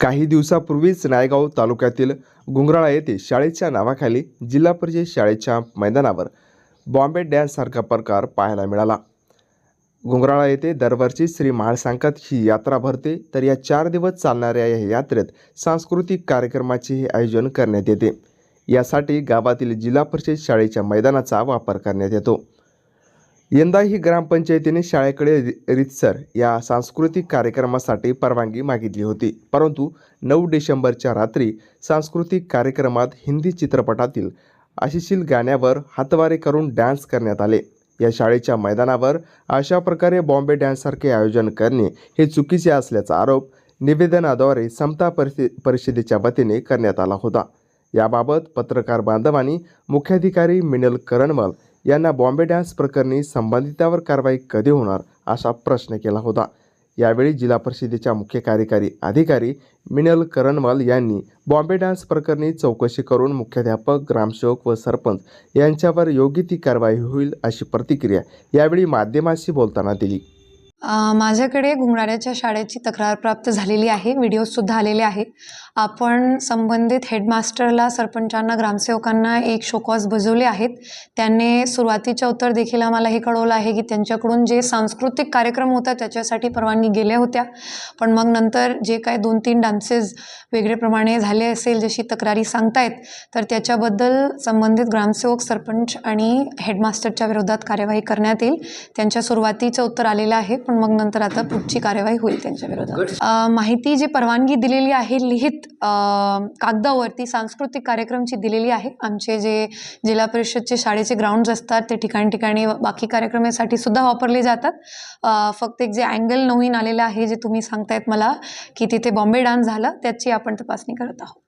काही दिवसापूर्वीच नायगाव तालुक्यातील गुंगराळा येथे शाळेच्या नावाखाली जिल्हा परिषद शाळेच्या मैदानावर बॉम्बे डॅन्ससारखा प्रकार पाहायला मिळाला. गुंगराळा येथे दरवर्षी श्री महाळसांकात ही यात्रा भरते तर या चार दिवस चालणाऱ्या या यात्रेत सांस्कृतिक कार्यक्रमाचेही आयोजन करण्यात येते. यासाठी गावातील जिल्हा परिषद शाळेच्या मैदानाचा वापर करण्यात येतो. यंदाही ग्रामपंचायतीने शाळेकडे रि- रितसर या सांस्कृतिक कार्यक्रमासाठी परवानगी मागितली होती. परंतु नऊ डिसेंबरच्या रात्री सांस्कृतिक कार्यक्रमात हिंदी चित्रपटातील आशिशील गाण्यावर हातवारे करून डान्स करण्यात आले. या शाळेच्या मैदानावर अशा प्रकारे बॉम्बे डॅन्ससारखे आयोजन करणे हे चुकीचे असल्याचा आरोप निवेदनाद्वारे समता परिषे परिषदेच्या वतीने करण्यात आला होता. याबाबत पत्रकार बांधवांनी मुख्याधिकारी मिनल करणवाल यांना बॉम्बे डॅन्स प्रकरणी संबंधितावर कारवाई कधी होणार असा प्रश्न केला होता. यावेळी जिल्हा परिषदेच्या मुख्य कार्यकारी अधिकारी मिनल करणवाल यांनी बॉम्बे डान्स प्रकरणी चौकशी करून मुख्याध्यापक ग्रामसेवक व सरपंच यांच्यावर योग्य ती कारवाई होईल अशी प्रतिक्रिया यावेळी माध्यमांशी बोलताना दिली. माझ्याकडे घुंगणाऱ्याच्या शाळेची तक्रार प्राप्त झालेली आहे. व्हिडिओजसुद्धा आलेले आहेत. आपण संबंधित हेडमास्टरला सरपंचांना ग्रामसेवकांना एक शोकॉज बजवले आहेत. त्यांनी सुरुवातीच्या उत्तर देखील आम्हाला हे कळवलं आहे की त्यांच्याकडून जे सांस्कृतिक कार्यक्रम होता त्याच्यासाठी परवानगी गेल्या होत्या. पण मग नंतर जे काय दोन तीन डान्सेस वेगळेप्रमाणे झाले असेल जशी तक्रारी सांगतायत तर त्याच्याबद्दल संबंधित ग्रामसेवक सरपंच आणि हेडमास्टरच्या विरोधात कार्यवाही करण्यात येईल. त्यांच्या सुरुवातीचं उत्तर आलेलं आहे. पण मग नंतर आता पुढची कार्यवाही होईल त्यांच्या विरोधात. माहिती जी परवानगी दिलेली आहे लिहित कागदावरती सांस्कृतिक कार्यक्रमची दिलेली आहे. आमचे जे जिल्हा परिषदचे शाळेचे ग्राउंड्स असतात ते ठिकाणी ठिकाणी बाकी कार्यक्रमासाठी सुद्धा वापरले जातात. फक्त एक जे अँगल नवीन आलेलं आहे जे तुम्ही सांगतायत मला की तिथे बॉम्बे डान्स झाला त्याची आपण तपासणी करत आहोत.